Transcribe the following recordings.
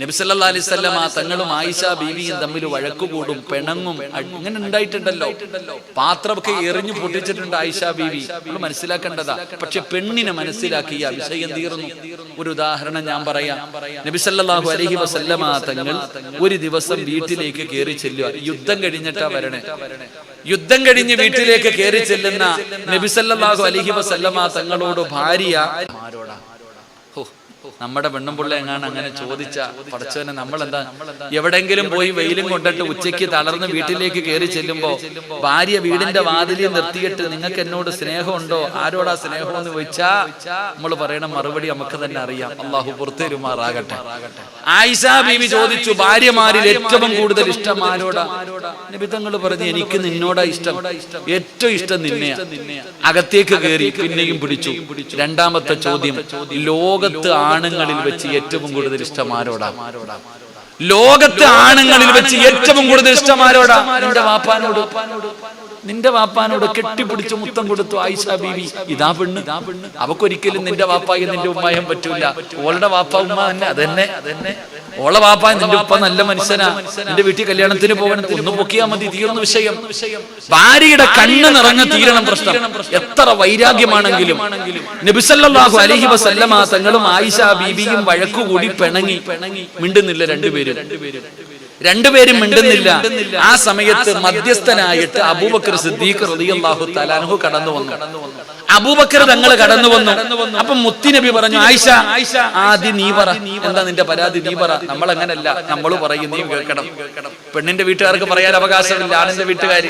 നബിസല്ലാ അലിസ്വല്ലമ തങ്ങളും ആയിഷ ബീവിയും തമ്മിൽ വഴക്കുകൂടും പിണങ്ങും അങ്ങനെ ഉണ്ടായിട്ടുണ്ടല്ലോ. പാത്രമൊക്കെ എറിഞ്ഞു പൊട്ടിച്ചിട്ടുണ്ട് ആയിഷ ബീവി. നമ്മൾ മനസ്സിലാക്കേണ്ടതാ. പക്ഷെ പെണ്ണിനെ മനസ്സിലാക്കിയ വിഷയം തീർന്നു. ഒരു ഉദാഹരണം ഞാൻ പറയാം. നബിസല്ലാഹു അലഹി വസല്ലമ തങ്ങൾ ഒരു ദിവസം വീട്ടിലേക്ക് കയറി ചെല്ലുക. യുദ്ധം കഴിഞ്ഞിട്ടാ വരണേ. യുദ്ധം കഴിഞ്ഞ് വീട്ടിലേക്ക് കയറി ചെല്ലുന്ന നബിസല്ലാഹു അലഹി വസല്ലമ തങ്ങളോട് ഭാര്യ ആരോടാ? നമ്മുടെ പെണ്ണും പിള്ള എങ്ങാണ് അങ്ങനെ ചോദിച്ച പഠിച്ചവനെ നമ്മൾ എന്താ എവിടെങ്കിലും പോയി വെയിലും കൊണ്ടിട്ട് ഉച്ചയ്ക്ക് തളർന്ന് വീട്ടിലേക്ക് കയറി ചെല്ലുമ്പോ ഭാര്യ വീടിന്റെ വാതിലിൽ നിർത്തിയിട്ട് നിങ്ങൾക്ക് എന്നോട് സ്നേഹമുണ്ടോ? ആരോടാ സ്നേഹം എന്ന് ചോദിച്ചാ നമ്മൾ പറയണ മറുപടി നമുക്ക് തന്നെ അറിയാം. അള്ളാഹു പുറത്തേരുമാറാകട്ടെ ആയിഷ ബീവി ചോദിച്ചു ഭാര്യമാരിൽ ഏറ്റവും കൂടുതൽ ഇഷ്ടം ആരോടാ? നിബിതങ്ങൾ പറഞ്ഞു എനിക്ക് നിന്നോടാ ഇഷ്ടം. ഏറ്റവും ഇഷ്ടം നിന്നെയാ. അകത്തേക്ക് കയറി പിന്നെയും പിടിച്ചു. രണ്ടാമത്തെ ചോദ്യം ലോകത്ത് ആണുങ്ങളിൽ വെച്ച് ഏറ്റവും കൂടുതൽ ഇഷ്ടം ആരോടാ? ലോകത്ത് ആണുങ്ങളിൽ വെച്ച് ഏറ്റവും കൂടുതൽ ഇഷ്ടം ആരോടാ? നിന്റെ വാപ്പാനോട്. നിന്റെ വാപ്പാനോട് കെട്ടിപ്പിടിച്ച് മുത്തം കൊടുത്തു ആയിഷ ബീവി ഇതാ പെണ്ണ്. ഇതാ പെണ്ണ് അവക്കൊരിക്കലും നിന്റെ വാപ്പായി നിന്റെ ഉമ്മായും പറ്റൂല. ഓളുടെ വാപ്പ ഉമ്മ തന്നെ അതന്നെ. അതന്നെ ഓളെ വാപ്പ നിന്റെ ഉപ്പ നല്ല മനുഷ്യനാ. നിന്റെ വീട്ടിൽ കല്യാണത്തിന് പോകണം ഒന്ന് പൊക്കിയാ മതി തീർന്ന വിഷയം. ഭാര്യയുടെ കണ്ണ് നിറഞ്ഞ തീരണം പ്രശ്നം. എത്ര വൈരാഗ്യമാണെങ്കിലും. നബിസല്ലാഹു അലഹി വസല്ലമ തങ്ങളും ആയിഷ ബീബിയും വഴക്കുകൂടി പിണങ്ങി. പിണങ്ങി മിണ്ടുന്നില്ല രണ്ടുപേരും രണ്ടുപേരും. മിണ്ടുന്നില്ല. ആ സമയത്ത് മധ്യസ്ഥനായിട്ട് അബൂബക്കർ സിദ്ദീഖ് റളിയല്ലാഹു തലാൻഹു കടന്നു വന്നു അബൂബക്കർ തങ്ങൾ കടന്നു വന്നു. അപ്പൊ മുത്തിനബി പറഞ്ഞു ആയിഷ ആയിഷ ആദ്യം നീ പറ. എന്താ നിന്റെ പരാതി? നീ പറ. നമ്മൾ അങ്ങനല്ല. നമ്മൾ പറയും നീ കേൾക്കണം. പെണ്ണിന്റെ വീട്ടുകാർക്ക് പറയാൻ അവകാശമില്ല. ആണിന്റെ വീട്ടുകാര്.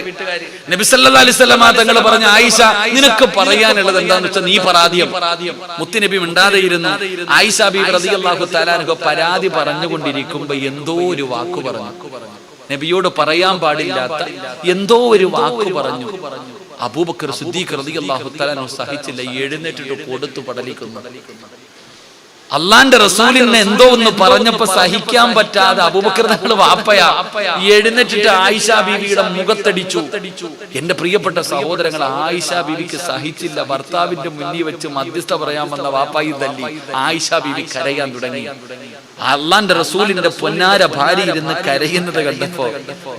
സല്ലല്ലാഹു അലൈഹി വസല്ലമ തങ്ങൾ പറഞ്ഞു ആയിഷ നിനക്ക് പറയാനുള്ളത് എന്താന്ന് വെച്ചാൽ നീ പരാതിയം. മുത്തിനബി മിണ്ടാതെ ഇരുന്നു ആയിഷ ബി റളിയല്ലാഹു തആലാൻഹു പരാതി പറഞ്ഞുകൊണ്ടിരിക്കുമ്പോ എന്തോ ഒരു വാക്ക് പറഞ്ഞു. നബിയോട് പറയാൻ പാടില്ലാത്ത എന്തോ ഒരു വാക്ക് പറഞ്ഞു. അബൂബക്കർ സിദ്ദീഖ് റളിയല്ലാഹു തലാനോ സഹിച്ചില്ല എഴുന്നേറ്റിട്ട് കൊടുത്തു പടലിക്കുന്നു അള്ളാന്റെ റസൂലിന് എന്തോ ഒന്ന് പറഞ്ഞപ്പോ സഹിക്കാൻ പറ്റാതെ അബൂബക്കർ തങ്ങൾ വാപ്പയാ. എഴുന്നേറ്റിട്ട് ആയിഷ ബീവിയുടെ മുഖത്തടിച്ചു. എന്റെ പ്രിയപ്പെട്ട സഹോദരങ്ങൾ ആയിഷ ബീവിക്ക് സഹിച്ചില്ല. ഭർത്താവിന്റെ മുന്നിൽ വെച്ച് മധ്യസ്ഥ പറയാൻ വന്ന വാപ്പായി തല്ലി. ആയിഷ ബീവി കരയാൻ തുടങ്ങി. അള്ളാന്റെ റസൂലിന്റെ പൊന്നാര ഭാര്യ ഇരുന്ന് കരയുന്നത് കണ്ടപ്പോ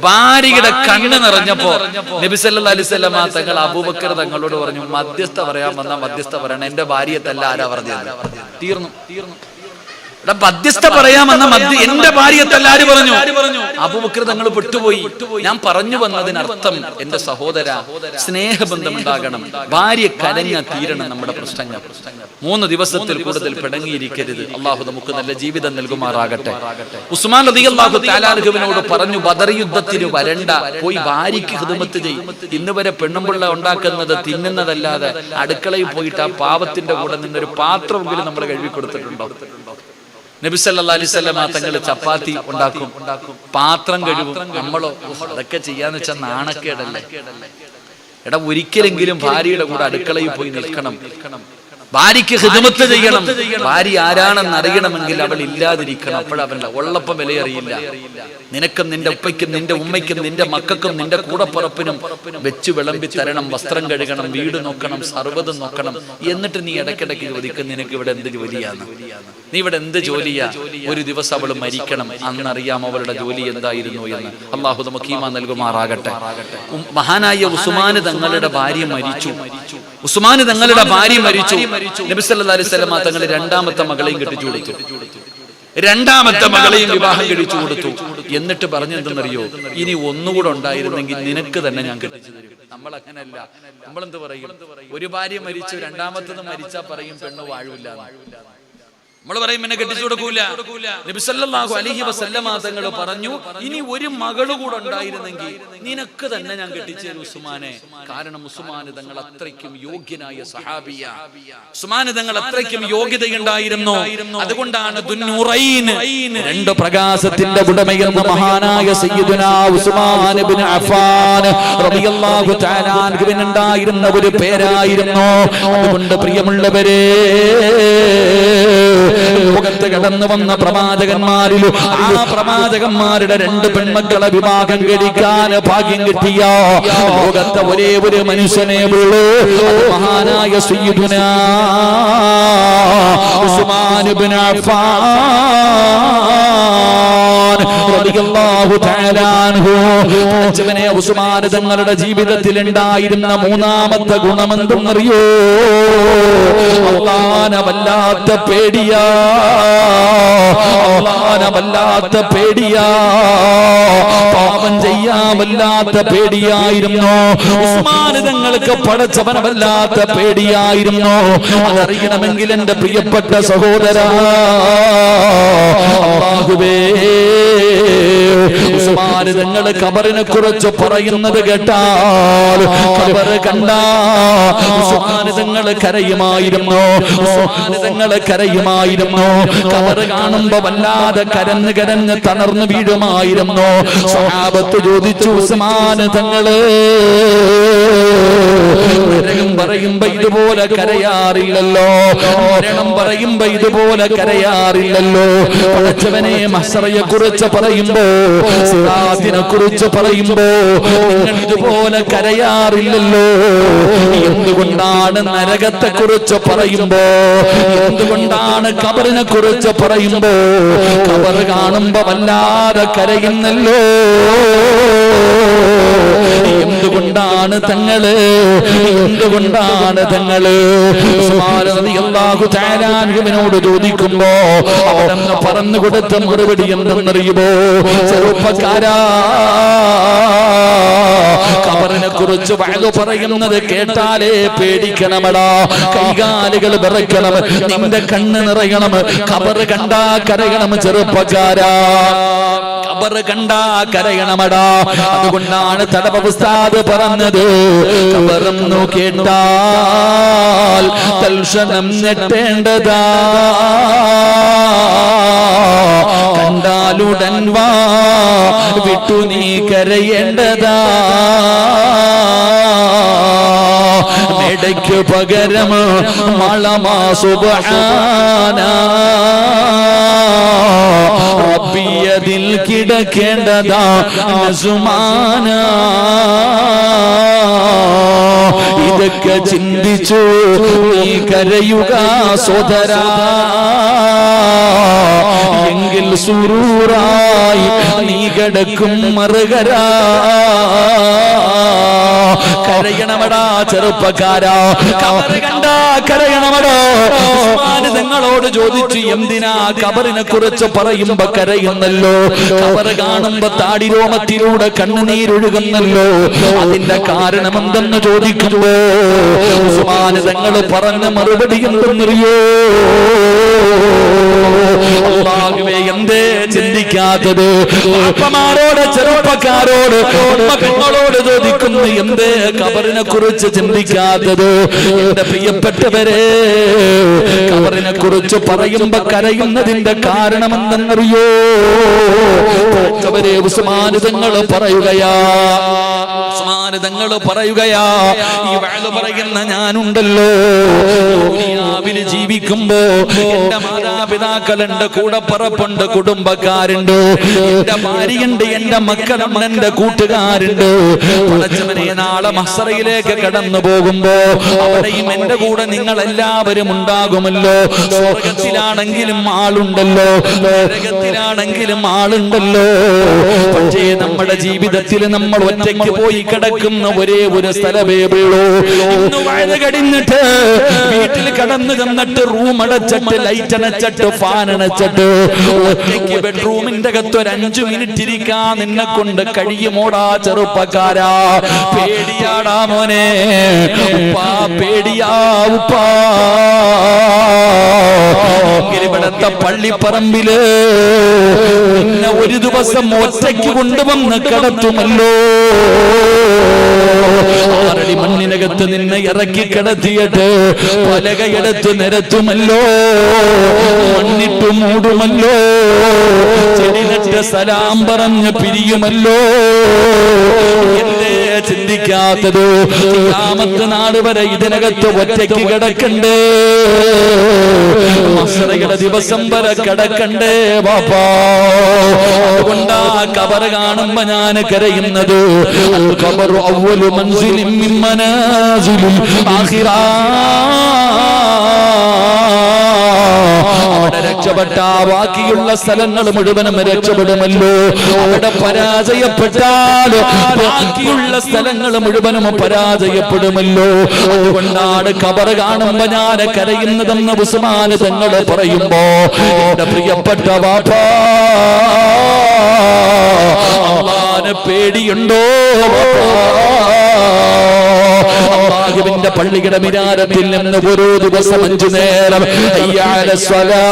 ഭാര്യയുടെ കണ്ണ് നിറഞ്ഞപ്പോ നബിസല്ലാ തങ്ങൾ അബൂബക്കർ തങ്ങളോട് പറഞ്ഞു മധ്യസ്ഥ പറയാൻ വന്ന മധ്യസ്ഥ പറയണം. എന്റെ ഭാര്യയെ തല്ല ആരാ പറഞ്ഞത്? തീർന്നു. തീർന്നു ഇവിടെ മധ്യസ്ഥ പറയാമെന്ന മധ്യ എന്റെ ഭാര്യ പറഞ്ഞു. അബുബക്കർ തങ്ങൾ പെട്ടുപോയി. ഞാൻ പറഞ്ഞു വന്നതിനർത്ഥം എന്റെ സഹോദര സ്നേഹബന്ധം ഉണ്ടാകണം. ഭാര്യ കരഞ്ഞ തീരണം നമ്മുടെ പ്രശ്നങ്ങൾ. മൂന്ന് ദിവസത്തിൽ കൂടുതൽ പിടങ്ങിയിരിക്കരുത് അള്ളാഹു നമുക്ക് നല്ല ജീവിതം നൽകുമാറാകട്ടെ. ഉസ്മാൻ റതി അള്ളാഹു താലാർഹുവിനോട് പറഞ്ഞു ബദർ യുദ്ധത്തിന് വരണ്ട പോയി ഭാര്യയ്ക്ക് ഹിതമത്ത് ചെയ്യും. ഇന്ന് വരെ പെണ്ണുമ്പിള്ള ഉണ്ടാക്കുന്നത് തിന്നുന്നതല്ലാതെ അടുക്കളയിൽ പോയിട്ട് ആ പാവത്തിന്റെ കൂടെ നിന്നൊരു പാത്രമെങ്കിലും നമ്മൾ കഴുകി കൊടുത്തിട്ടുണ്ടോ? നബിസല്ലാ അലിസ്വല്ലമ തങ്ങൾ ചപ്പാത്തി ഉണ്ടാക്കും. പാത്രം കഴിവും നമ്മളോ അതൊക്കെ ചെയ്യാന്ന് വെച്ചാൽ നാണക്കേടല്ലേ? എടാ ഒരിക്കലെങ്കിലും ഭാര്യയുടെ കൂടെ അടുക്കളയിൽ പോയി നിൽക്കണം. ഭാര്യയ്ക്ക് ഹിതമത്ത് ചെയ്യണം. ഭാര്യ ആരാണെന്ന് അറിയണമെങ്കിൽ അവൾ ഇല്ലാതിരിക്കണം. അപ്പോഴവല്ല ഉള്ളപ്പം വിലയറിയില്ല. നിനക്കും നിന്റെ ഉപ്പയ്ക്കും നിന്റെ ഉമ്മയ്ക്കും നിന്റെ മക്കൾക്കും നിന്റെ കൂടപ്പുറപ്പിനും വെച്ച് വിളമ്പി തരണം. വസ്ത്രം കഴുകണം. വീട് നോക്കണം. സർവതും നോക്കണം. എന്നിട്ട് നീ ഇടയ്ക്കിടയ്ക്ക് ചോദിക്കും നിനക്ക് ഇവിടെ എന്ത് ജോലിയാണ്? നീ ഇവിടെ എന്ത് ജോലിയാ? ഒരു ദിവസം അവൾ മരിക്കണം. അന്നറിയാം അവളുടെ ജോലി എന്തായിരുന്നു എന്ന്. അള്ളാഹു നമുക്ക് നൽകുമാറാകട്ടെ. മഹാനായ ഉസ്മാന് തങ്ങളുടെ ഭാര്യ മരിച്ചു. ഉസ്മാന് തങ്ങളുടെ ഭാര്യ മരിച്ചു. നബി സല്ലല്ലാഹു അലൈഹി വസല്ലമ തങ്ങൾ രണ്ടാമത്തെ മകളെയും കെട്ടിച്ചു കൊടുത്തു. രണ്ടാമത്തെ മകളെയും വിവാഹം കഴിച്ചു കൊടുത്തു. എന്നിട്ട് പറഞ്ഞു എന്തെന്നറിയോ? ഇനി ഒന്നുകൂടെ ഉണ്ടായിരുന്നെങ്കിൽ നിനക്ക് തന്നെ ഞാൻ കെട്ടിച്ചു തരും. നമ്മൾ അങ്ങനല്ല നമ്മളെന്ത് പറയും? ഒരു ഭാര്യ മരിച്ചു രണ്ടാമത്തത് മരിച്ചാ പറയും പെണ്ണ് വാഴൂല നമ്മൾ പറയും എന്നെ കെട്ടിച്ചു കൊടുക്കൂല. നബിസല്ലാഹു അലഹി വസല്ലമ തങ്ങൾ പറഞ്ഞു ഇനി ഒരു മകൾ കൂടെ ഉണ്ടായിരുന്നെങ്കിൽ നിനക്ക് തന്നെ ഞാൻ കെട്ടിച്ചേരും ഉസ്മാനെ. കാരണം ഉസ്മാന് തങ്ങൾ അത്രയ്ക്കും യോഗ്യനായ സഹാബിയ. ഉസ്മാന് തങ്ങൾ അത്രയ്ക്കും യോഗ്യതയുണ്ടായിരുന്നു. അതുകൊണ്ടാണ് രണ്ട് പ്രകാശത്തിന്റെ ഉടമയെന്ന മഹാനായ സയ്യിദുനാ ഉസ്മാൻ ഇബ്നു തആല ഒരു പേരായിരുന്നു. അതുകൊണ്ട് പ്രിയമുള്ളവരെ ലോകത്ത് കടന്നു വന്ന പ്രവാചകന്മാരിലും ആ പ്രവാചകന്മാരുടെ രണ്ട് പെൺമക്കളെ വിവാഹം കഴിക്കാൻ ഭാഗ്യം കിട്ടിയ ലോകത്തെ ഒരേ ഒരു മനുഷ്യനെ ഉള്ളൂ. മഹാനായ ഉസ്മാൻ തങ്ങളുടെ ജീവിതത്തിൽ ഉണ്ടായിരുന്ന മൂന്നാമത്തെ ഗുണമെന്തെന്നറിയോ? അള്ളാനെ പേടിയാ. അള്ളാനെ പേടിയാ. പാപം ചെയ്യാൻ വല്ലാത്ത പേടിയായിരുന്നു? ഉസ്മാനിതങ്ങൾക്ക് തങ്ങൾക്ക് പടച്ചവനെ വല്ലാത്ത പേടിയായിരുന്നു. അതറിയണമെങ്കിൽ എന്റെ പ്രിയപ്പെട്ട സഹോദര അല്ലാഹുവേ ഉസ്മാൻ തങ്ങൾ കബറിനെ കുറിച്ച് പറയുന്നത് കേട്ടാൽ കബറ് കണ്ട ഉസ്മാൻ തങ്ങൾ കരയുമായിരുന്നു ഉസ്മാൻ തങ്ങൾ കരയുമായിരുന്നു. കബറ് കാണുമ്പോ വല്ലാതെ കരഞ്ഞ് കരഞ്ഞ് തളർന്നു വീഴുമായിരുന്നു. സ്വഹാബത്ത് ചോദിച്ചു ഉസ്മാൻ തങ്ങൾ നരകം പറയുമ്പോ ഇതുപോലെ കരയാറില്ലല്ലോ. മരണം പറയുമ്പോ ഇതുപോലെ കരയാറില്ലല്ലോ. പഠിച്ചവനെ മസറയെ കുറിച്ച് പറയുമ്പോ സിറാത്തിനെ കുറിച്ച് പറയുമ്പോ നിങ്ങൾ ഇതുപോലെ കരയാറില്ലല്ലോ. എന്തുകൊണ്ടാണ് നരകത്തെ കുറിച്ച് പറയുമ്പോ എന്തുകൊണ്ടാണ് കബറിനെ കുറിച്ച് പറയുമ്പോ കബർ കാണുമ്പോ വല്ലാതെ കരയുന്നല്ലോ. എന്തുകൊണ്ടാണ് തങ്ങൾ? എന്തുകൊണ്ടാണ് തങ്ങൾ? ോട് ചോദിക്കുമ്പോ അവിടെന്ന് പറഞ്ഞു കൊടുത്ത മറുപടി എന്തെന്നറിയുമോ? ചെറുപ്പക്കാരാ കബറിനെ കുറിച്ച് വഴു പറയുന്നത് കേട്ടാലേ പേടിക്കണമടാ. കൈകാലുകൾ വിറയ്ക്കണം നിന്റെ കണ്ണ് നിറയണം കബറ് കണ്ടാ കരയണം ചെറുപ്പക്കാരാ. കബറ് കണ്ടാ കരയണമടാ. അതുകൊണ്ടാണ് തടവ ഉസ്താദ് പറഞ്ഞത്. ഖബറും കേട്ടാൽ തൽക്ഷണം ഞെട്ടേണ്ടതാ. കണ്ടാലുടൻ വാ വിട്ടു നീ കരയേണ്ടതാ. മെടയ്ക്കു പകരം മളമാ സുബാന റബ്ബിയതിൽ കിടക്കേണ്ടതാ നസുമാന ഇതൊക്കെ ചിന്തിച്ചു നീ കരയുക സോദര. എങ്കിൽ സുറൂറായി നീ കിടക്കും മറുകര. കരയണമടാ ചെറുപ്പക്കാരാ കബറ് കണ്ടാ കരയണമടോ? നിങ്ങളോട് ചോദിച്ചു എന്തിനാ കബറിനെ കുറിച്ച് പറയുമ്പോ കരയുന്നല്ലോ? കബറ് കാണുമ്പോ താടിരോമത്തിലൂടെ കണ്ണുനീരൊഴുകുന്നല്ലോ? അതിന്റെ കാരണം എന്തെന്ന് ചോദിക്കുമ്പോ? ഉസ്മാന് തങ്ങൾ പറഞ്ഞ മറുപടി എന്തെന്നറിയോ? എന്തേ ചിന്തിക്കാത്തത്? അപ്പമാരോട് ചെറുപ്പക്കാരോട് പെങ്ങളോട് ചോദിക്കുന്നു എന്തേ കബറിനെ കുറിച്ച് ചിന്തിക്കാത്തത് എന്റെ പ്രിയപ്പെട്ടവരെ കബറിനെ കുറിച്ച് പറയുമ്പോ കരയുന്നതിന്റെ കാരണം എന്തെന്നറിയോ ഉസ്മാനിതങ്ങൾ പറയുകയാ ഉസ്മാനിതങ്ങൾ പറയുകയാ ഈ വഴൽ പറയുന്ന ഞാനുണ്ടല്ലോ. ജീവിക്കുമ്പോ എന്റെ മാതാപിതാക്കളുണ്ട് കൂടപ്പറപ്പുണ്ട് കുടുംബക്കാരുണ്ട്. എന്റെ ഭാര്യയുണ്ട് എന്റെ മക്കളും എന്റെ കൂട്ടുകാരുണ്ട് നാളെ മസറയിലേക്ക് കടന്നു പോകുമ്പോ അവിടെയും എന്റെ കൂടെ നിങ്ങൾ എല്ലാവരും ഉണ്ടാകുമല്ലോ. സ്വർഗത്തിലാണെങ്കിലും ആളുണ്ടല്ലോ. നരകത്തിലാണെങ്കിലും ആളുണ്ടല്ലോ. പക്ഷേ നമ്മുടെ ജീവിതത്തിൽ നമ്മൾ ഒറ്റയ്ക്ക് പോയി കിടക്കുന്ന ഒരേ ഒരു സ്ഥലമേ ഇന്ന് വഴുത കടിഞ്ഞിട്ട് വീട്ടിൽ കടന്നു ചെന്നിട്ട് റൂം അടച്ചിട്ട് ലൈറ്റ് അണച്ചിട്ട് ഫാൻ അണച്ചിട്ട് ഒറ്റയ്ക്ക് ബെഡ്റൂമിന്റെ അകത്ത് ഒരു അഞ്ചു മിനിറ്റ് ഇരിക്കാൻ നിന്നെ കൊണ്ട് കഴിയുമോടാ ചെറുപ്പക്കാരാ? പേടിയാടാ മോനെ. ഉപ്പാ പേടിയാ ഉപ്പാ. ഇവിടത്തെ പള്ളിപ്പറമ്പിൽ ഒരു ദിവസം ഒറ്റയ്ക്ക് കൊണ്ടുവന്ന് കിടത്തുമല്ലോ. ആറടി മണ്ണിനകത്ത് നിന്നെ ഇറക്കി കിടത്തിയിട്ട് പലകയെടുത്ത് നിരത്തുമല്ലോ. മണ്ണിട്ട് മൂടുമല്ലോ. ചെടി നട്ട് സലാം പറഞ്ഞ് പിരിയുമല്ലോ. ചിന്തിക്കാത്തത്? രാമത്ത് നാട് വരെ ഇതിനകത്ത് ഒറ്റയ്ക്ക് കിടക്കണ്ടേ? മസറയുടെ ദിവസം വരെ കിടക്കണ്ടേ ബാപ്പാ? അതുകൊണ്ടാ കബർ കാണുമ്പോ ഞാൻ കരയുന്നത്. അൽ ഖബറു മനസ്സിലും മൻസിലിൻ രക്ഷപ്പെട്ട ബാക്കിയുള്ള സ്ഥലങ്ങൾ മുഴുവനും രക്ഷപ്പെടുമല്ലോ. അവിടെ പരാജയപ്പെട്ടാൽ ബാക്കിയുള്ള സ്ഥലങ്ങൾ മുഴുവനും പരാജയപ്പെടുമല്ലോ. അതുകൊണ്ടാണ് കബർ കാണുമ്പോ ഞാൻ കരയുന്നതെന്ന് ഉസ്മാൻ തങ്ങൾ പറയുമ്പോ എന്റെ പ്രിയപ്പെട്ട അള്ളാന് പേടിയുണ്ടോ? അള്ളാഹുവിന്റെ പള്ളിയുടെ മിനാരത്തിൽ നിന്ന് ഒരു ദിവസം അഞ്ചു നേരം അയ്യാല സ്വലാ.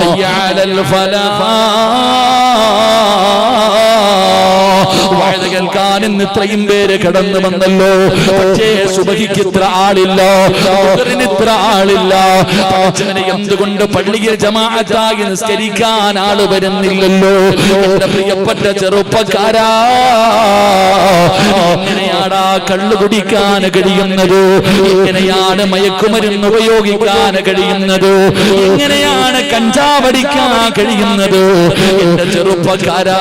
അയ്യാലൽ ഫലാ. വാഴ കേൾക്കാൻ ഇന്ന് ഇത്രയും പേര് കടന്നു വന്നല്ലോ. പക്ഷേ സുബഹിക്ക് ഇത്ര ആളില്ല ഇത്ര ആളില്ല. എന്തുകൊണ്ട് പള്ളിയിൽ ജമാഅത്തായി നിസ്കരിക്കാൻ ആൾ വരുന്നില്ലല്ലോ? പ്രിയപ്പെട്ട ചെറുപ്പക്കാരാ എങ്ങനെയാടാ കള്ളു കുടിക്കാൻ കഴിയുന്നത്? എങ്ങനെയാണ് മയക്കുമരുന്ന് ഉപയോഗിക്കാൻ കഴിയുന്നത്? എങ്ങനെയാണ് കഞ്ചാവടിക്കാൻ കഴിയുന്നത്? എന്റെ ചെറുപ്പക്കാരാ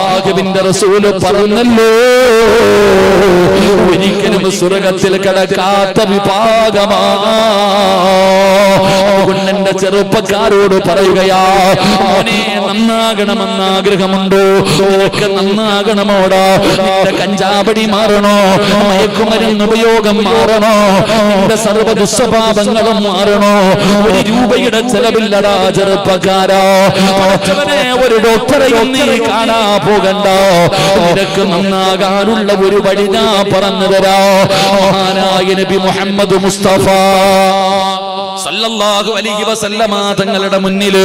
അള്ളാഹുവിന്റെ റസൂൽ പറഞ്ഞല്ലോ. ഒരിക്കലും സ്വർഗത്തിൽ കിടക്കാത്ത വിഭാഗമാ ചെറുപ്പക്കാരോട് പറയുകയാ മോനെ നന്നാകണമെന്ന് ആഗ്രഹമുണ്ടോ? നന്നാകണമോടാ? നിന്റെ കഞ്ചാവടി മാറണോ? മയക്കുമരുന്ന് ഉപയോഗം മാറണോ? നിന്റെ സർവ ദുസ്വഭാവങ്ങളും മാറണോ? ഒരു രൂപയുടെ ചെലവില്ലടാ ചെറുപ്പക്കാരാ. ഒരു ഡോക്ടറെ നീ കാണാ പോകണ്ട. നിനക്ക് നന്നാകാനുള്ള ഒരു വഴി ഞാൻ പറഞ്ഞു തരാ. മഹാനായ നബി മുഹമ്മദ് മുസ്തഫ സല്ലല്ലാഹു അലൈഹി വസല്ലമ തങ്ങളുടെ മുന്നിൽ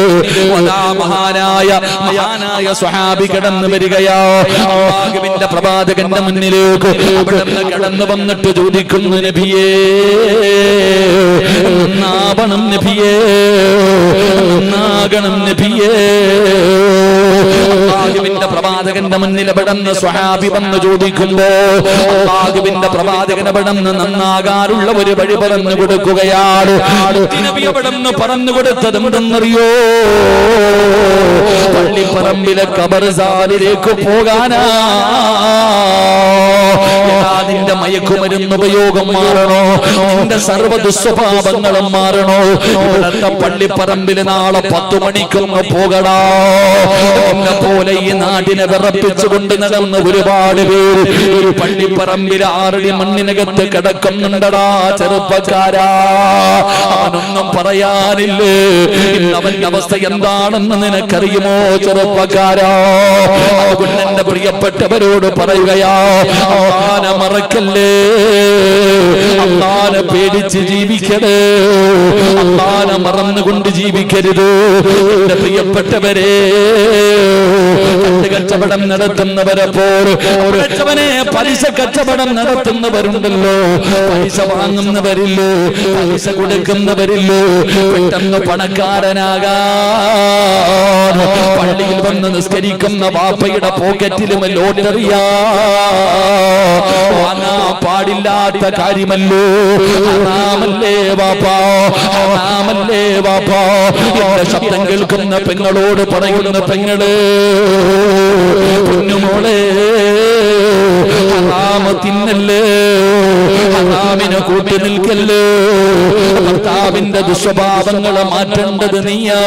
മഹാനായ മഹാനായ സ്വഹാബി കടന്നു വരികയാ. അല്ലാഹുവിന്റെ പ്രവാചകന്റെ മുന്നിലേക്ക് അവിടുന്ന് കടന്നു വന്നിട്ട് ചോദിക്കുന്നു നബിയേ നാവണം നബിയേ നാഗണം നബിയേ. അള്ളാഹുവിന്റെ പ്രവാചകന്റെ മുന്നിൽ അവിടുന്ന് സ്വഹാബി വന്ന് ചോദിക്കുമ്പോ അള്ളാഹുവിന്റെ പ്രവാചകനെ അവിടുന്ന് നന്നാകാനുള്ള ഒരു വഴി പറഞ്ഞു കൊടുക്കുകയാണ്. അവിടുന്ന് പറഞ്ഞു കൊടുത്തത് എന്തെന്നറിയോ പള്ളിപ്പറമ്പിലെ കബർസാലിലേക്ക് പോകാനാ. നിന്റെ മയക്കുമരുന്ന് ഉപയോഗം മാറണോ? നിന്റെ സർവ ദുസ്വഭാവങ്ങളും മാറണോ? ഇവിടത്തെ പള്ളിപ്പറമ്പിൽ നാളെ പത്തു മണിക്കൊന്ന് പോകടാ. എന്നെ പോലെ ഈ നാടിനെ വിറപ്പിച്ചുകൊണ്ട് നടന്ന ഒരുപാട് പേര് ഒരു പള്ളിപ്പറമ്പിൽ ആറടി മണ്ണിനകത്ത് കിടക്കുന്നുണ്ടടാ ചെറുപ്പക്കാരാ. അവനൊന്നും പറയാനില്ലേ അവന്റെ അവസ്ഥ എന്താണെന്ന് നിനക്കറിയുമോ ചെറുപ്പക്കാരാ? അതുകൊണ്ട് പ്രിയപ്പെട്ടവരോട് പറയുകയാ ആന മറക്കല്ലേ? അള്ളാനെ പേടിച്ച് ജീവിക്കണേ. അള്ളാനെ മറന്നുകൊണ്ട് ജീവിക്കരുത്. എന്റെ പ്രിയപ്പെട്ടവരെ കച്ചവടം നടത്തുന്നവരെ പോൽ ഒരച്ചവനെ പലിശ കച്ചവടം നടത്തുന്നവരുണ്ടല്ലോ. പൈസ വാങ്ങുന്നവരില്ലേ? പൈസ കൊടുക്കുന്നവരില്ലേ? പെട്ടെന്ന് പണക്കാരനാകാൻ. പള്ളിയിൽ വന്ന് നിസ്കരിക്കുന്ന വാപ്പയുടെ പോക്കറ്റിലും ലോട്ടറിയാ. വാങ്ങാ പാടില്ലാത്ത കാര്യമല്ലോ? നാമല്ലേ വാപ്പാ? നാമല്ലേ വാപ്പാ? എന്റെ ശബ്ദം കേൾക്കുന്ന പെങ്ങളോട് പറയുന്ന പെങ്ങൾ പൊന്നുമോളെ. ഹറാമ തിന്നല്ലേ ഹറാമിനെ കൂട്ടി നിൽക്കല്ലേ? ഭർത്താവിന്റെ ദുസ്വഭാവങ്ങളെ മാറ്റേണ്ടത് നീയാ.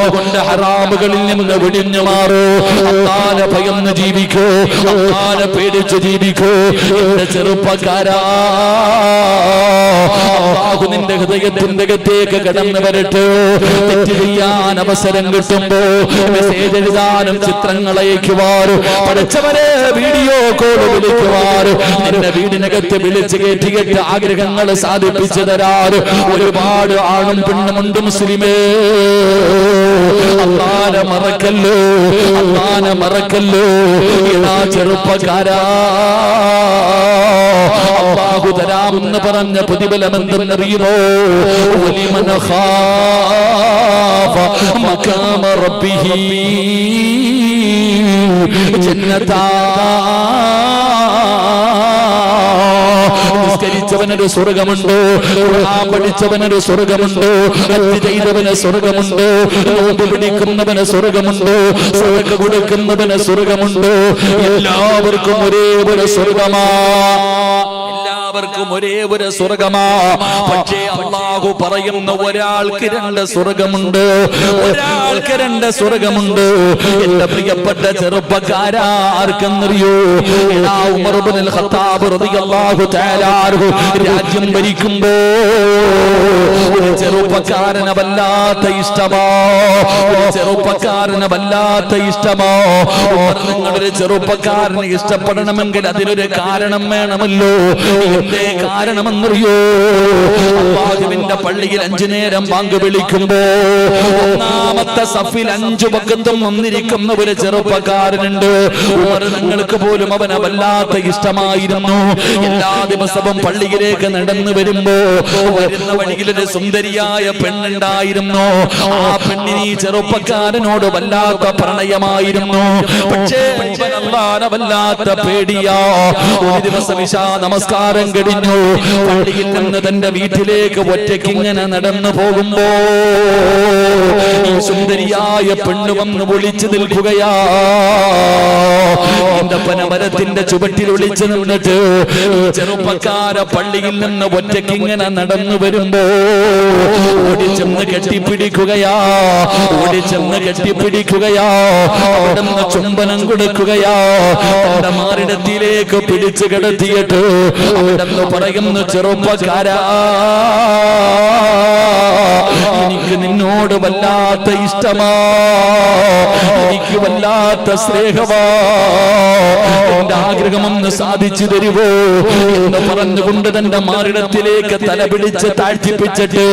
അതുകൊണ്ട് ഹറാമുകളിൽ നിന്ന് വെടിഞ്ഞു മാറൂ. അത്താനെ ഭയന്ന് ജീവിക്കൂ. അത്താനെ പേടിച്ച് ജീവിക്കൂ. എന്റെ ചെറുപ്പക്കാരാ. നിന്റെ ഹൃദയത്തിന്റെ അകത്തേക്ക് കടന്നു വരട്ടെ. ചെയ്യാൻ അവസരം കിട്ടുമ്പോ മെസ്സേജ് എഴുതാനും ചിത്രങ്ങൾ അയക്കുവാറ് പഠിച്ചവരെ വീഡിയോ കോൾ വിളിക്കുവാറ് നിന്റെ വീടിനകത്ത് വിളിച്ച് കയറ്റിയിട്ട് ആഗ്രഹങ്ങൾ സാധിപ്പിച്ചു തരാറ് ഒരുപാട് ആണും പെണ്ണുമുണ്ട് മുസ്ലിമേ. അള്ളാനെ മറക്കല്ലോ? അള്ളാനെ മറക്കല്ലോ? ഇതാ ചെറുപ്പക്കാരാ. അള്ളാഹു തരാമെന്ന് പറഞ്ഞ പ്രതിഫലം എന്തെന്നറിയുമോ വലിമന ഖാഫ മഖാമ റബ്ബിഹി ജന്നതാ നിസ്കരിച്ചവനൊരു സ്വർഗമുണ്ടോ? പഠിച്ചവനൊരു സ്വർഗമുണ്ടോ? ഹജ്ജ് ചെയ്തവന് സ്വർഗമുണ്ടോ? നോമ്പ് പിടിക്കുന്നവന് സ്വർഗമുണ്ടോ? സ്വർഗ കൊടുക്കുന്നവന് സ്വർഗമുണ്ടോ? എല്ലാവർക്കും ഒരേ ഒരു സ്വർഗമാ. എല്ലാവർക്കും ഒരേ ഒരു സ്വർഗമാ. പക്ഷേ അള്ളാഹു പറയുന്ന ഒരാൾക്ക് രണ്ട് സ്വർഗമുണ്ട്. ഒരാൾക്ക് രണ്ട് സ്വർഗമുണ്ട്. എന്റെ പ്രിയപ്പെട്ട ചെറുപ്പക്കാരാർക്കെന്നറിയോ രാജ്യം ഭരിക്കുമ്പോ ചെറുപ്പക്കാരന വല്ലാത്ത ഇഷ്ടമോ. ചെറുപ്പക്കാരന വല്ലാത്ത ഇഷ്ടമോ. നിങ്ങളൊരു ചെറുപ്പക്കാരനെ ഇഷ്ടപ്പെടണമെങ്കിൽ അതിനൊരു കാരണം വേണമല്ലോ. എന്തേ കാരണമെന്നറിയോ? അള്ളാഹുവിന്റെ പള്ളിയിൽ അഞ്ചു നേരം പങ്ക് വിളിക്കുമ്പോ ഒന്നാമത്തെ സഫിൽ അഞ്ചു പക്കത്തും വന്നിരിക്കുന്ന ഒരു ചെറുപ്പക്കാരനുണ്ട്. ഉമർ നിങ്ങൾക്ക് പോലും അവനെ വല്ലാത്ത ഇഷ്ടമായിരുന്നു. എല്ലാ ദിവസവും പള്ളിയിലേക്ക് നടന്നു വരുമ്പോ വരുന്ന വഴിയിലൊരു സുന്ദരിയായ പെണ്ണുണ്ടായിരുന്നു. ആ പെണ്ണിന് ഈ ചെറുപ്പക്കാരനോട് വല്ലാത്ത പ്രണയമായിരുന്നു. പക്ഷേ വല്ലാത്ത പേടിയാ. ഒരു ദിവസം ഇശാ നമസ്കാരം കഴിഞ്ഞു പള്ളിയിൽ നിന്ന് തന്റെ വീട്ടിലേക്ക് ഒറ്റയ്ക്ക് ഇങ്ങനെ നടന്നു പോകുമ്പോ ഈ സുന്ദരിയായ പെണ്ണ് വന്ന് വിളിച്ചു നിൽക്കുകയാ. എന്റെ ചുവട്ടിൽ വിളിച്ചു നിന്നിട്ട് ചെറുപ്പക്കാര പള്ളിയിൽ നിന്ന് ഒറ്റയ്ക്ക് ഇങ്ങനെ നടന്നു വരുമ്പോ ഓടിച്ചെന്ന് കെട്ടിപ്പിടിക്കുകയാ. ഓടിച്ചെന്ന് കെട്ടിപ്പിടിക്കുകയാ. അവിടുന്ന് ചുംബനം കൊടുക്കുകയാ. മാറിടത്തിലേക്ക് പിടിച്ചു കിടത്തിയിട്ട് അവിടുന്ന് പറയുന്നു ചെറുപ്പക്കാരാ. എനിക്ക് നിന്നോട് വല്ലാത്ത ഇഷ്ടമാ. എനിക്ക് വല്ലാത്ത സ്നേഹമാ. എന്റെ ആഗ്രഹമൊന്ന് സാധിച്ചു തരുവോ എന്ന് പറഞ്ഞുകൊണ്ട് തന്റെ മാറിടത്തിലേക്ക് തല പിടിച്ച് താഴ്ത്തിപ്പിച്ചിട്ട്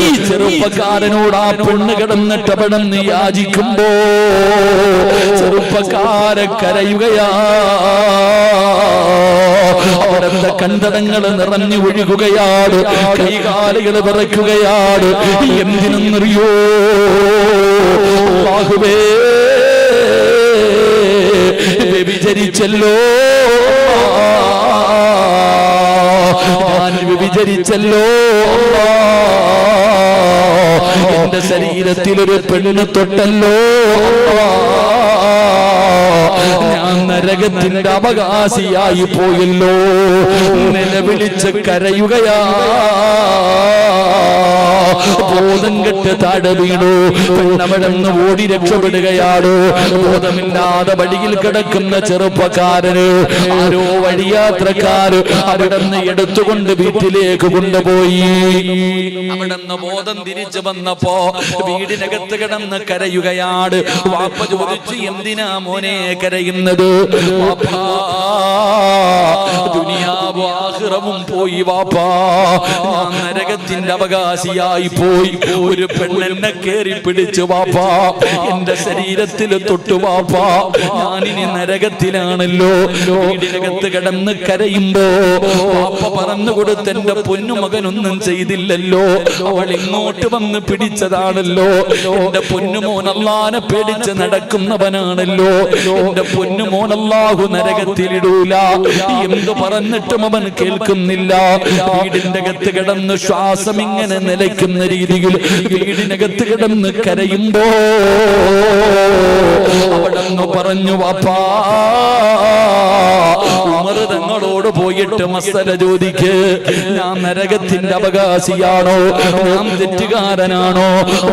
ഈ ചെറുപ്പക്കാരനോട് ആ പൊണ്ണ് കിടന്നിട്ട് പെടന്ന് യാചിക്കുമ്പോ ചെറുപ്പക്കാരെ കരയുകയാ. കണ്ടടങ്ങൾ നിറഞ്ഞു ഒഴുകുകയാണ് കൈകാലുകൾ വിറയ്ക്കുകയാണ് എന്തിനെന്നറിയോ? ബാഹുവേ വ്യഭിചരിച്ചല്ലോ. ഞാൻ എന്റെ ശരീരത്തിൽ ഒരു പെണ്ണ് തൊട്ടല്ലോ. ഞാൻ നരകത്തിന്റെ അവകാശിയായി പോയല്ലോ. നിലവിളിച്ച് കരയുകയാ. ബോധം കെട്ട് താഴെ വീണു. ഓടി രക്ഷപ്പെടുകയാണ്. ബോധമില്ലാതെ വഴിയിൽ കിടക്കുന്ന ചെറുപ്പക്കാരന് ആരോ വഴിയാത്രക്കാര് അവിടെ നിന്ന് എടുത്തുകൊണ്ട് വീട്ടിലേക്ക് കൊണ്ടുപോയി. അവിടെ നിന്ന് ബോധം തിരിച്ചു വന്നപ്പോ വീടിനകത്ത് കിടന്ന് കരയുകയാണ്. വാപ്പ ചോദിച്ചു എന്തിനാ മോനെ കരയുന്നത്. ദുനിയാവും പോയി വാപ്പാ. നരകത്തിന്റെ അവകാശിയായി പോയി. ഒരു പെണ്ണെന്നെ കേറി പിടിച്ചു വാപ്പാ. എന്റെ ശരീരത്തിൽ തൊട്ടു വാപ്പാ. ഞാനിനി നരകത്തിലാണല്ലോ. വീടിനകത്ത് കിടന്ന് കരയുമ്പോ വാപ്പ പറഞ്ഞു കൊടുത്ത് എന്റെ പൊന്നുമകനൊന്നും ചെയ്തില്ലല്ലോ. അവൾ ഇങ്ങോട്ട് വന്ന് പിടിച്ചതാണല്ലോ. എന്റെ പൊന്നുമോൻ അല്ലാനെ പേടിച്ച് നടക്കുന്നവനാണല്ലോ. എന്റെ പൊന്നുമോൻ അള്ളാഹു നരകത്തിലിടൂല. എന്ത് പറഞ്ഞിട്ടും അവൻ കേൾക്കുന്നില്ല. വീടിന്റെ അകത്ത് കിടന്ന് ശ്വാസം ഇങ്ങനെ നിലയ്ക്കുന്ന രീതിയിൽ വീടിനകത്ത് കിടന്ന് കരയുമ്പോ അവിടങ്ങ് പറഞ്ഞു വാപ്പാ ഉമർ തങ്ങളോട് പോയിട്ട് മസല ചോദിക്ക്. ഞാൻ നരകത്തിന്റെ അവകാശിയാണോ? ഞാൻ തെറ്റുകാരനാണോ?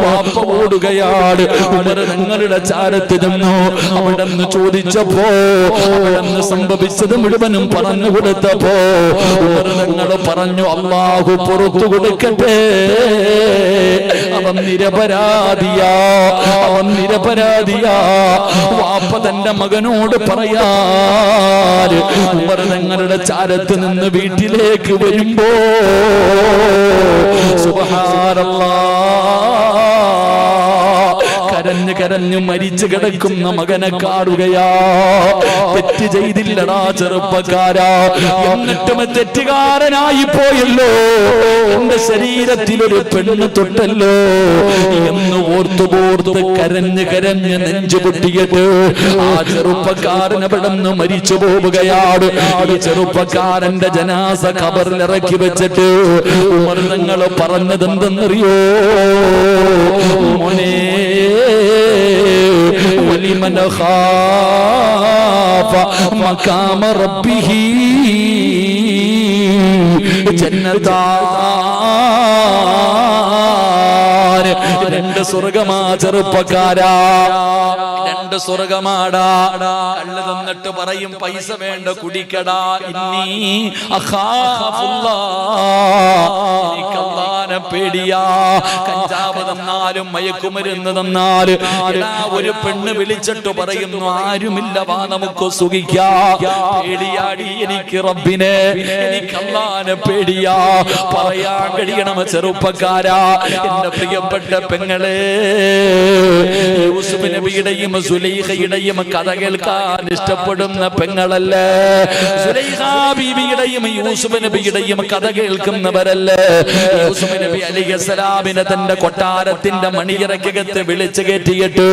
വാപ്പ ഓടുകയാണ് ഉമർ തങ്ങളുടെ ചാരത്ത് നിന്നോ അവിടെ നിന്ന് ചോദിച്ചപ്പോ അവിടെ സംഭവിച്ചത് മുഴുവനും പറഞ്ഞു കൊടുത്തപ്പോ ഉമർ പറഞ്ഞു അള്ളാഹു പുറത്തു കൊടുക്കട്ടെ. അവൻ നിരപരാധിയാ. അവൻ നിരപരാധിയാ. വാപ്പ തന്റെ മകനോട് പറയാ ഉമർ ചാരത്ത് നിന്ന് വീട്ടിലേക്ക് വരുമ്പോ സുബഹാനല്ലാ. കരഞ്ഞു കരഞ്ഞു മരിച്ച കിടക്കുന്ന മകനെ കാണുകയാ. തെറ്റ് ചെയ്തില്ലടാ ചെറുപ്പക്കാരാ. എന്നിട്ടും തെറ്റുകാരനായി പോയല്ലോ. എന്റെ ശരീരത്തിൽ ഒരു പെണ്ണ് തൊട്ടല്ലോ. എന്ന് ഓർത്തു പോർത്ത് കരഞ്ഞ് കരഞ്ഞ് നെഞ്ചു പൊട്ടിയിട്ട് ആ ചെറുപ്പക്കാരൻ പെടന്ന് മരിച്ചു പോവുകയാണ്. ഈ ചെറുപ്പക്കാരന്റെ ജനാസ കബറിൽ ഇറക്കി വെച്ചിട്ട് ഉമർ നിങ്ങൾ പറഞ്ഞത് എന്തെന്നറിയോ മോനെ ولمن خاف مقام ربه ജന്നതാൻ രണ്ട് സ്വർഗമാ ചെറുപ്പക്കാരാ രണ്ട് സ്വർഗമാടാ. കള്ള് തന്നിട്ട് പറയും പൈസ വേണ്ട കുടിക്കടാ ഇന്നീ. എനിക്കല്ലാനെ പേടിയാ. കഞ്ചാവ് തന്നാലും മയക്കുമരുന്ന് തന്നാൽ ഒരു പെണ്ണ് വിളിച്ചിട്ട് പറയുന്നു ആരുമില്ല വാ നമുക്ക് സുഖിക്കാ. പേടിയാടി എനിക്ക് റബ്ബിനെ. എനിക്ക് അള്ളാനെ പേടിയാ. പറയാൻ കഴിയണം ചെറുപ്പക്കാരാ. എന്റെ പ്രിയപ്പെട്ട പെങ്ങളെ യൂസുഫ് നബിയുടെയും സുലൈഖയുടെയും കഥ കേൾക്കാൻ ഇഷ്ടപ്പെടുന്ന പെങ്ങളല്ലേ? സുലൈഖ ബീവിയുടെയും യൂസുഫ് നബിയുടെയും കഥ കേൾക്കുന്നവരല്ലേ? യൂസുഫ് നബി അലിഹസലാമിനെ തന്റെ കൊട്ടാരത്തിന്റെ മണിയറക്കകത്ത് വിളിച്ചു കയറ്റിയിട്ട്.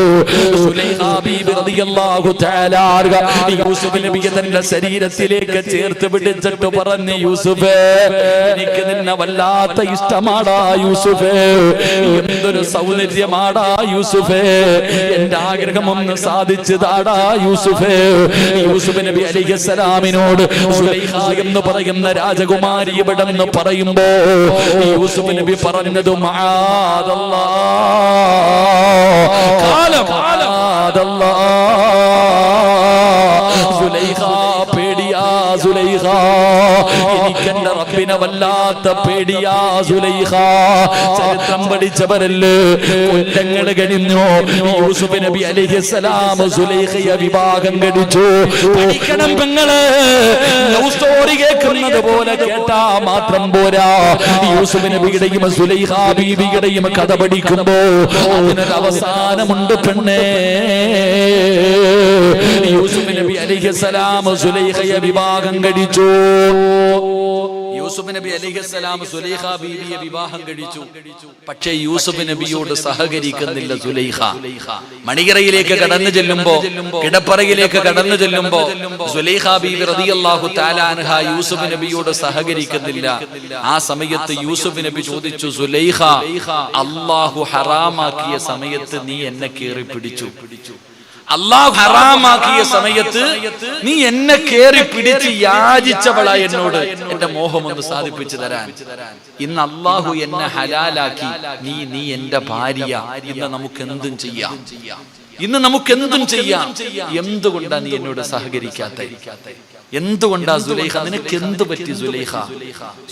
യൂസുഫ് നബിയെ തന്റെ ശരീരത്തിലേക്ക് ചേർത്ത് പിടിച്ചിട്ട് പറഞ്ഞു യൂസുഫ് എനിക്ക് നിന്നെ വല്ലാത്ത ഇഷ്ടമാടാ യൂസുഫ്. എന്തൊരു സൗന്ദര്യമാടാ യൂസുഫ്. എന്റെ ആഗ്രഹം ഒന്ന് യൂസുഫേ. യൂസുഫ് നബി അലിഹസലാമിനോട് എന്ന് പറയുന്ന രാജകുമാരി ഇവിടെ നിന്ന് പറയുമ്പോ യൂസുഫ് നബി പറഞ്ഞത് മാതല്ലാ കാലം. മആദല്ലാ വല്ലാത്ത പേടിയാ സുലൈഹ ചരിത്രം പഠിച്ചവരല്ലേ? കൊല്ലങ്ങൾ കഴിഞ്ഞു. യൂസുഫ് നബി അലൈഹിസ്സലാം സുലൈഹയെ വിവാഹം കഴിച്ചു. പഠിക്കണം പെങ്ങൾ. സ്റ്റോറി കേൾക്കുന്നത് പോലെ കേട്ടാ മാത്രം പോരാ. യൂസുഫ് നബിയുടെയും സുലൈഹ ബീബിയുടെയും കഥ പഠിക്കുമ്പോ അതിനൊരു അവസാനമുണ്ട് പെണ്ണേ. യൂസുഫ് നബി അലിഹസലാം സുലൈഹയെ വിവാഹം കഴിച്ചു. യൂസുഫ് നബി അലിഹസ്സലാം സുലൈഖ ബീവിയെ വിവാഹം കഴിച്ചു. പക്ഷേ യൂസുഫ് നബിയോട് സഹകരിക്കുന്നില്ല സുലൈഖ മണികറയിലേക്ക് കടന്നു ചെല്ലുമ്പോ കിടപ്പറയിലേക്ക് കടന്നു ചെല്ലുമ്പോ സുലൈഖ ബീവി റളിയല്ലാഹു തആല അൻഹ യൂസുഫ് നബിയോട് സഹകരിക്കുന്നില്ല. ആ സമയത്ത് യൂസുഫ് നബി ചോദിച്ചു സുലൈഖ അള്ളാഹു ഹറാമാക്കിയ സമയത്ത് നീ എന്നെ കീറി പിടിച്ചു. അള്ളാഹു ഹറാമാക്കിയ സമയത്ത് നീ എന്നെ കേറി പിടിച്ച് യാചിച്ചവളാ എന്നോട് എന്റെ മോഹം ഒന്ന് സാധിപ്പിച്ചു തരാൻ. ഇന്ന് അള്ളാഹു എന്നെ ഹലാലാക്കി. നീ നീ എന്റെ ഭാര്യ ഇന്ന് നമുക്ക് എന്തും ചെയ്യാം. ഇന്ന് നമുക്ക് എന്തും ചെയ്യാം. എന്തുകൊണ്ടാ നീ എന്നോട് സഹകരിക്കാത്ത എന്തുകൊണ്ടാ സുലൈഖ നിനക്ക് എന്ത് പറ്റി സുലൈഖ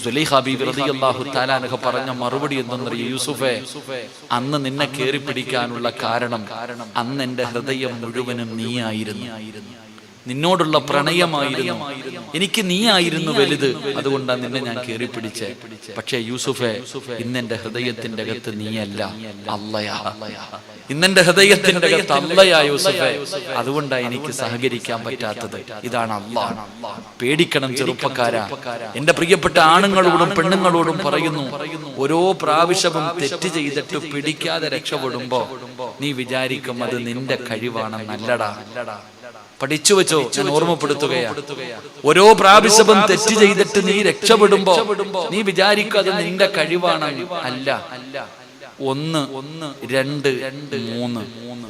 സുലൈഖ ബീബി റളിയല്ലാഹു തആല അൻഹ പറഞ്ഞ മറുപടി എന്തെന്നറിയോ യൂസുഫേ? അന്ന് നിന്നെ കേറി പിടിക്കാനുള്ള കാരണം അന്ന് എന്റെ ഹൃദയം മുഴുവനും നീയായിരുന്നു. നിന്നോടുള്ള പ്രണയമായിരുന്നു. എനിക്ക് നീ ആയിരുന്നു വലുത്. അതുകൊണ്ടാണ് നിന്നെ ഞാൻ കയറി പിടിച്ച് പക്ഷേ യൂസുഫെ ഇന്ന് എന്റെ ഹൃദയത്തിന്റെ അകത്ത് നീയല്ല അല്ലയാ ഇന്നെന്റെ ഹൃദയത്തിന്റെ അകത്ത് അല്ലയാ യൂസുഫെ. അതുകൊണ്ടാണ് എനിക്ക് സഹകരിക്കാൻ പറ്റാത്തത്. ഇതാണ് അല്ല പേടിക്കണം ചെറുപ്പക്കാര. എന്റെ പ്രിയപ്പെട്ട ആണുങ്ങളോടും പെണ്ണുങ്ങളോടും പറയുന്നു ഓരോ പ്രാവശ്യവും തെറ്റ് ചെയ്തിട്ട് പിടിക്കാതെ രക്ഷപ്പെടുമ്പോ നീ വിചാരിക്കും അത് നിന്റെ കഴിവാണ് നല്ലടാ പഠിച്ചു വെച്ചോ ഞാൻ ഓർമ്മപ്പെടുത്തുകയാണ് ഓരോ പ്രാവശ്യവും തെറ്റ് ചെയ്തിട്ട് നീ രക്ഷപ്പെടുമ്പോ നീ വിചാരിക്കാതെ നിന്റെ കഴിവാണ് അല്ല. ഒന്ന് ഒന്ന് രണ്ട് രണ്ട് മൂന്ന്. മൂന്ന്.